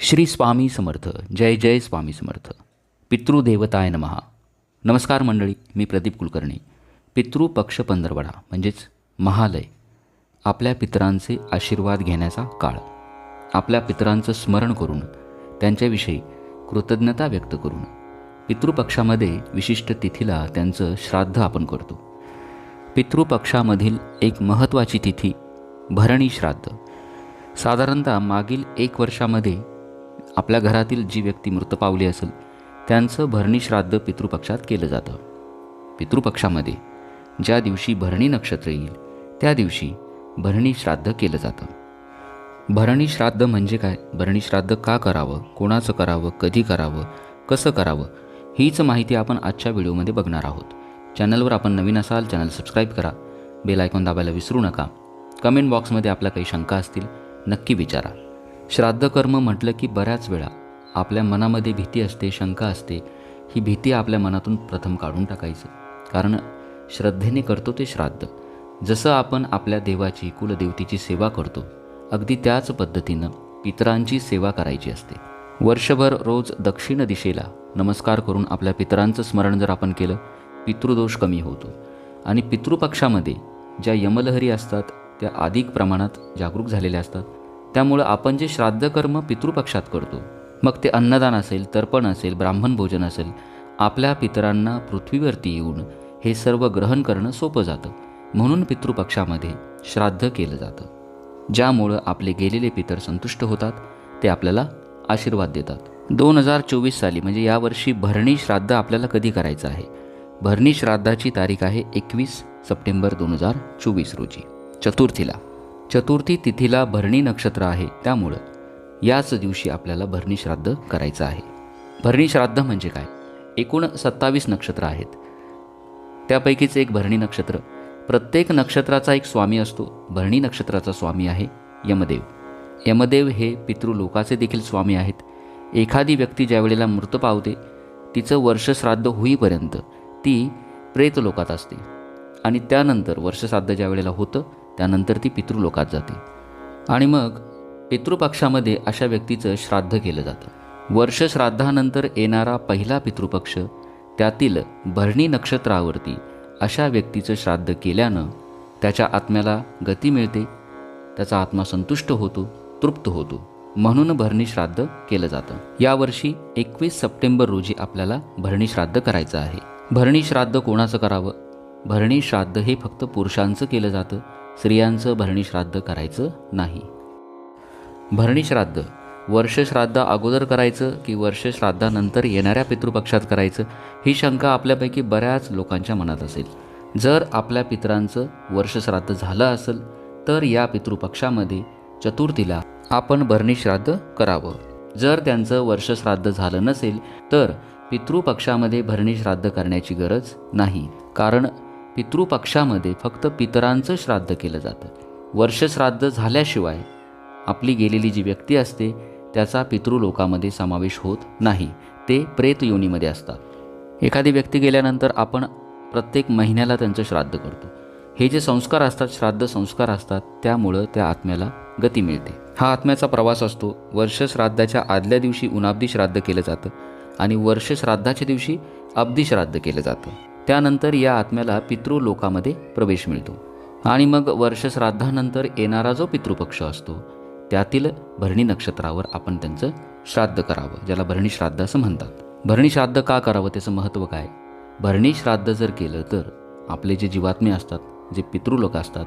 श्री स्वामी समर्थ जय जय स्वामी समर्थ. पितृदेवताय नमहा नमस्कार मंडळी मी प्रदीप कुलकर्णी. पितृपक्ष पंधरवडा म्हणजेच महालय. आपल्या पितरांचे आशीर्वाद घेण्याचा काळ. आपल्या पितरांचं स्मरण करून त्यांच्याविषयी कृतज्ञता व्यक्त करून पितृपक्षामध्ये विशिष्ट तिथीला त्यांचं श्राद्ध आपण करतो. पितृपक्षामधील एक महत्त्वाची तिथी भरणी श्राद्ध. साधारणतः मागील एक वर्षामध्ये आपल्या घरातील जी व्यक्ती मृत पावली असेल त्यांचं भरणी श्राद्ध पितृपक्षात केलं जातं. पितृपक्षामध्ये ज्या दिवशी भरणी नक्षत्र येईल त्या दिवशी भरणी श्राद्ध केलं जातं. भरणी श्राद्ध म्हणजे काय? भरणी श्राद्ध का करावं? कोणाचं करावं? कधी करावं? कसं करावं? हीच माहिती आपण आजच्या व्हिडिओमध्ये बघणार आहोत. चॅनलवर आपण नवीन असाल चॅनल सबस्क्राईब करा. बेल आयकॉन दाबायला विसरू नका. कमेंट बॉक्समध्ये आपल्या काही शंका असतील नक्की विचारा. श्राद्धकर्म म्हटलं की बऱ्याच वेळा आपल्या मनामध्ये भीती असते शंका असते ही भीती आपल्या मनातून प्रथम काढून टाकायचं. कारण श्रद्धेने करतो ते श्राद्ध. जसं आपण आपल्या देवाची कुलदेवतेची सेवा करतो अगदी त्याच पद्धतीनं पितरांची सेवा करायची असते. वर्षभर रोज दक्षिण दिशेला नमस्कार करून आपल्या पितरांचं स्मरण जर आपण केलं पितृदोष कमी होतो. आणि पितृपक्षामध्ये ज्या यमलहरी असतात त्या अधिक प्रमाणात जागरूक झालेल्या असतात. त्यामुळं आपण जे श्राद्धकर्म पितृपक्षात करतो मग ते अन्नदान असेल तर्पण असेल ब्राह्मण भोजन असेल आपल्या पितरांना पृथ्वीवरती येऊन हे सर्व ग्रहण करणं सोपं जातं. म्हणून पितृपक्षामध्ये श्राद्ध केलं जातं. ज्यामुळं आपले गेलेले पितर संतुष्ट होतात ते आपल्याला आशीर्वाद देतात. दोन हजार चोवीस साली म्हणजे यावर्षी भरणी श्राद्ध आपल्याला कधी करायचं आहे? भरणी श्राद्धाची तारीख आहे एकवीस सप्टेंबर दोन हजार चोवीस रोजी. चतुर्थीला. चतुर्थी तिथीला भरणी नक्षत्र आहे. त्यामुळं याच दिवशी आपल्याला भरणी श्राद्ध करायचं आहे. भरणी श्राद्ध म्हणजे काय? एकूण सत्तावीस नक्षत्र आहेत. त्यापैकीच एक भरणी नक्षत्र. प्रत्येक नक्षत्राचा एक स्वामी असतो. भरणी नक्षत्राचा स्वामी आहे यमदेव. यमदेव हे पितृलोकाचे देखील स्वामी आहेत. एखादी व्यक्ती ज्या वेळेला मृत पावते तिचं वर्षश्राद्ध होईपर्यंत ती प्रेतलोकात असते. आणि त्यानंतर वर्षश्राद्ध ज्या वेळेला होतं त्यानंतर ती पितृलोकात जाते. आणि मग पितृपक्षामध्ये अशा व्यक्तीचं श्राद्ध केलं जातं. वर्षश्राद्धानंतर येणारा पहिला पितृपक्ष त्यातील भरणी नक्षत्रावरती अशा व्यक्तीचं श्राद्ध केल्यानं त्याच्या आत्म्याला गती मिळते त्याचा आत्मा संतुष्ट होतो तृप्त होतो. म्हणून भरणी श्राद्ध केलं जातं. यावर्षी एकवीस सप्टेंबर रोजी आपल्याला भरणी श्राद्ध करायचं आहे. भरणी श्राद्ध कोणाचं करावं? भरणी श्राद्ध हे फक्त पुरुषांचं केलं जातं. स्त्रियांचं भरणी श्राद्ध करायचं नाही. भरणी श्राद्ध वर्षश्राद्ध अगोदर करायचं की वर्षश्राद्धानंतर येणाऱ्या पितृपक्षात करायचं ही शंका आपल्यापैकी बऱ्याच लोकांच्या मनात असेल. जर आपल्या पितरांचं वर्षश्राद्ध झालं असेल तर या पितृपक्षामध्ये चतुर्थीला आपण भरणी श्राद्ध करावं. जर त्यांचं वर्षश्राद्ध झालं नसेल तर पितृपक्षामध्ये भरणी श्राद्ध करण्याची गरज नाही. कारण पितृपक्षामध्ये फक्त पितरांचं श्राद्ध केलं जातं. वर्षश्राद्ध झाल्याशिवाय आपली गेलेली जी व्यक्ती असते त्याचा पितृलोकामध्ये समावेश होत नाही. ते प्रेत योनीमध्ये असतात. एखादी व्यक्ती गेल्यानंतर आपण प्रत्येक महिन्याला त्यांचं श्राद्ध करतो. हे जे संस्कार असतात श्राद्ध संस्कार असतात त्यामुळं त्या आत्म्याला गती मिळते. हा आत्म्याचा प्रवास असतो. वर्ष श्राद्धाच्या आदल्या दिवशी उनाब्दी श्राद्ध केलं जातं आणि वर्ष श्राद्धाच्या दिवशी अब्दी श्राद्ध केलं जातं. त्यानंतर या आत्म्याला पितृलोकामध्ये प्रवेश मिळतो. आणि मग वर्षश्राद्धानंतर येणारा जो पितृपक्ष असतो त्यातील भरणी नक्षत्रावर आपण त्यांचं श्राद्ध करावं ज्याला भरणी श्राद्ध असं म्हणतात. भरणी श्राद्ध का करावं त्याचं महत्त्व काय? भरणी श्राद्ध जर केलं तर आपले जे जीवात्मे असतात जे पितृलोक असतात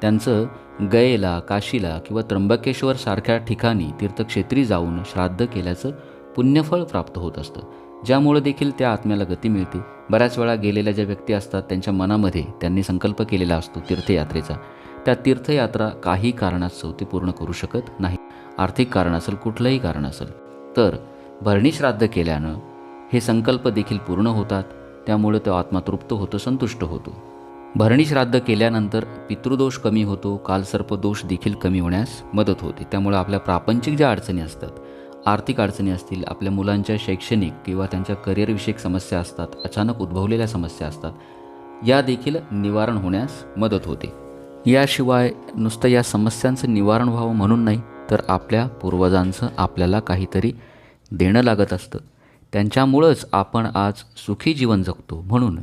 त्यांचं गयेला काशीला किंवा त्र्यंबकेश्वर सारख्या ठिकाणी तीर्थक्षेत्री जाऊन श्राद्ध केल्याचं पुण्यफळ प्राप्त होत असतं. ज्यामुळं देखील त्या आत्म्याला गती मिळते. बऱ्याच वेळा गेलेल्या ज्या व्यक्ती असतात त्यांच्या मनामध्ये त्यांनी संकल्प केलेला असतो तीर्थयात्रेचा. त्या तीर्थयात्रा काही कारणास्तव ते पूर्ण करू शकत नाही. आर्थिक कारण असेल कुठलंही कारण असेल तर भरणी श्राद्ध केल्यानं हे संकल्प देखील पूर्ण होतात. त्यामुळे तो आत्मा तृप्त होतो संतुष्ट होतो. भरणी श्राद्ध केल्यानंतर पितृदोष कमी होतो कालसर्पदोष देखील कमी होण्यास मदत होते. त्यामुळे आपल्या प्रापंचिक ज्या अडचणी असतात आर्थिक अडचणी असतील आपल्या मुलांच्या शैक्षणिक किंवा त्यांच्या करिअरविषयक समस्या असतात अचानक उद्भवलेल्या समस्या असतात या देखील निवारण होण्यास मदत होते. याशिवाय नुसतं या समस्यांचं निवारण व्हावं म्हणून नाही तर आपल्या पूर्वजांचं आपल्याला काहीतरी देणं लागत असतं. त्यांच्यामुळंच आपण आज सुखी जीवन जगतो म्हणून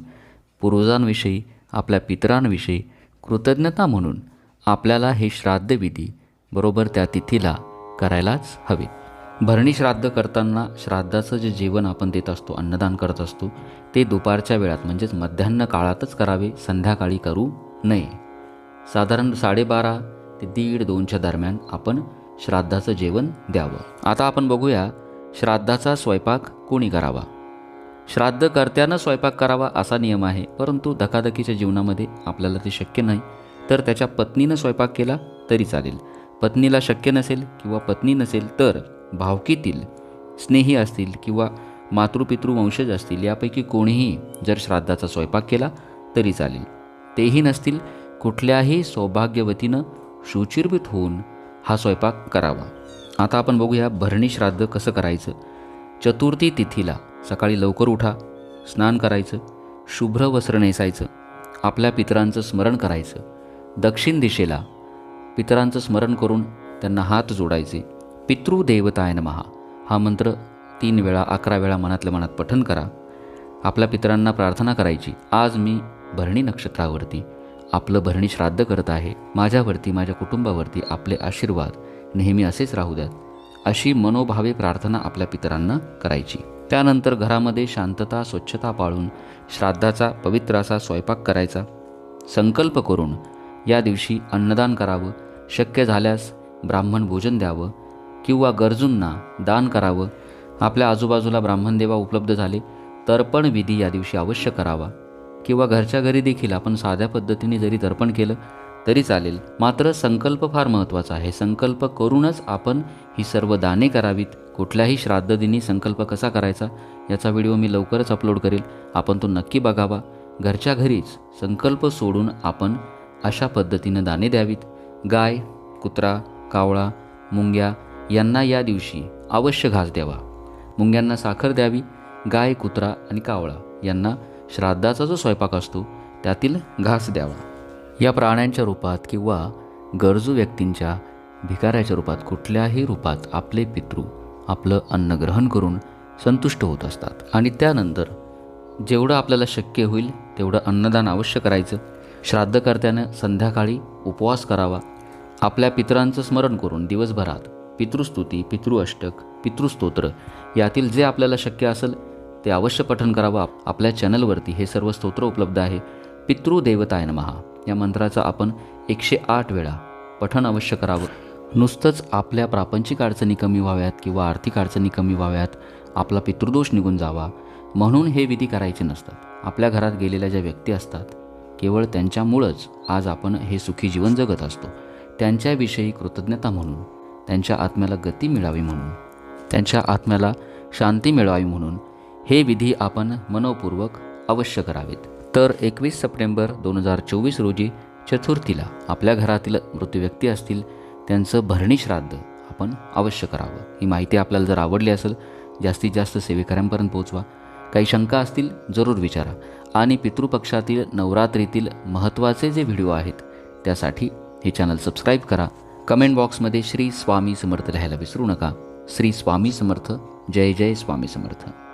पूर्वजांविषयी आपल्या पितरांविषयी कृतज्ञता म्हणून आपल्याला हे श्राद्धविधी बरोबर त्या तिथीला करायलाच हवे. भरणी श्राद्ध करताना श्राद्धाचं जे जेवण आपण देत असतो अन्नदान करत असतो ते दुपारच्या वेळात म्हणजेच मध्यान्ह काळातच करावे संध्याकाळी करू नये. साधारण साडेबारा ते दीड दोनच्या दरम्यान आपण श्राद्धाचं जेवण द्यावं. आता आपण बघूया श्राद्धाचा स्वयंपाक कोणी करावा? श्राद्ध करत्यानं स्वयंपाक करावा असा नियम आहे परंतु धकाधकीच्या जीवनामध्ये आपल्याला ते शक्य नाही. तर त्याच्या पत्नीनं स्वयंपाक केला तरी चालेल. पत्नीला शक्य नसेल किंवा पत्नी नसेल तर भावकीतील स्नेही असतील किंवा मातृपितृ वंशज असतील यापैकी कोणीही जर श्राद्धाचा स्वयंपाक केला तरी चालेल. तेही नसतील कुठल्याही सौभाग्यवतीनं शुचिर्भित होऊन हा स्वयंपाक करावा. आता आपण बघूया भरणी श्राद्ध कसं करायचं. चतुर्थी तिथीला सकाळी लवकर उठा स्नान करायचं शुभ्र वस्त्र नेसायचं आपल्या पितरांचं स्मरण करायचं. दक्षिण दिशेला पितरांचं स्मरण करून त्यांना हात जोडायचे. पितृदेवताय नमहा हा मंत्र तीन वेळा अकरा वेळा मनातल्या मनात पठन करा. आपल्या पितरांना प्रार्थना करायची. आज मी भरणी नक्षत्रावरती आपलं भरणी श्राद्ध करत आहे. माझ्यावरती माझ्या कुटुंबावरती आपले आशीर्वाद नेहमी असेच राहू द्यात. अशी मनोभावे प्रार्थना आपल्या पितरांना करायची. त्यानंतर घरामध्ये शांतता स्वच्छता पाळून श्राद्धाचा पवित्र असा स्वयंपाक करायचा. संकल्प करून या दिवशी अन्नदान करावं. शक्य झाल्यास ब्राह्मण भोजन द्यावं. किंवा गरजूंना दान करावं आपल्या आजूबाजूला ब्राह्मण देवा उपलब्ध झाले तर्पण विधी या दिवशी अवश्य करावा. किंवा घरच्या घरी देखील आपण साध्या पद्धतीने जरी तर्पण केलं तरी चालेल. मात्र संकल्प फार महत्त्वाचा आहे. संकल्प करूनच आपण ही सर्व दाने करावीत. कुठल्याही श्राद्धदिनी संकल्प कसा करायचा याचा व्हिडिओ मी लवकरच अपलोड करेल. आपण तो नक्की बघावा. घरच्या घरीच संकल्प सोडून आपण अशा पद्धतीनं दाने द्यावीत. गाय कुत्रा कावळा मुंग्या यांना या दिवशी अवश्य घास द्यावा. मुंग्यांना साखर द्यावी गाय कुत्रा आणि कावळा यांना श्राद्धाचा जो स्वयंपाक असतो त्यातील घास द्यावा. या प्राण्यांच्या रूपात किंवा गरजू व्यक्तींच्या भिकाऱ्याच्या रूपात कुठल्याही रूपात आपले पितृ आपलं अन्न ग्रहण करून संतुष्ट होत असतात. आणि त्यानंतर जेवढं आपल्याला शक्य होईल तेवढं अन्नदान अवश्य करायचं. श्राद्धकर्त्यानं संध्याकाळी उपवास करावा. आपल्या पितरांचं स्मरण करून दिवसभरात पितृस्तुती पितृअष्टक पितृस्तोत्र यातील जे आपल्याला शक्य असेल ते अवश्य पठन करावं. आपल्या चॅनलवरती हे सर्व स्तोत्र उपलब्ध आहे. पितृदेवतायन महा या मंत्राचं आपण एकशे आठ वेळा पठण अवश्य करावं. नुसतंच आपल्या प्रापंचिक अडचणी कमी व्हाव्यात किंवा आर्थिक अडचणी कमी व्हाव्यात आपला पितृदोष निघून जावा म्हणून हे विधी करायचे नसतात. आपल्या घरात गेलेल्या ज्या व्यक्ती असतात केवळ त्यांच्यामुळंच आज आपण हे सुखी जीवन जगत असतो. त्यांच्याविषयी कृतज्ञता म्हणून. त्यांच्या आत्म्याला गती मिळावी म्हणून. त्यांच्या आत्म्याला शांती मिळावी म्हणून हे विधी आपण मनोपूर्वक अवश्य करावेत. तर एकवीस सप्टेंबर दोन हजार चोवीस रोजी चतुर्थीला आपल्या घरातील मृत्यू व्यक्ती असतील त्यांचं भरणी श्राद्ध आपण अवश्य करावं. ही माहिती आपल्याला जर आवडली असेल जास्तीत जास्त सेवेकऱ्यांपर्यंत पोहोचवा. काही शंका असतील जरूर विचारा. आणि पितृपक्षातील नवरात्रीतील महत्त्वाचे जे व्हिडिओ आहेत त्यासाठी हे चॅनल सबस्क्राईब करा. कमेंट बॉक्समध्ये श्री स्वामी समर्थ लिहायला विसरू नका. श्री स्वामी समर्थ जय जय स्वामी समर्थ.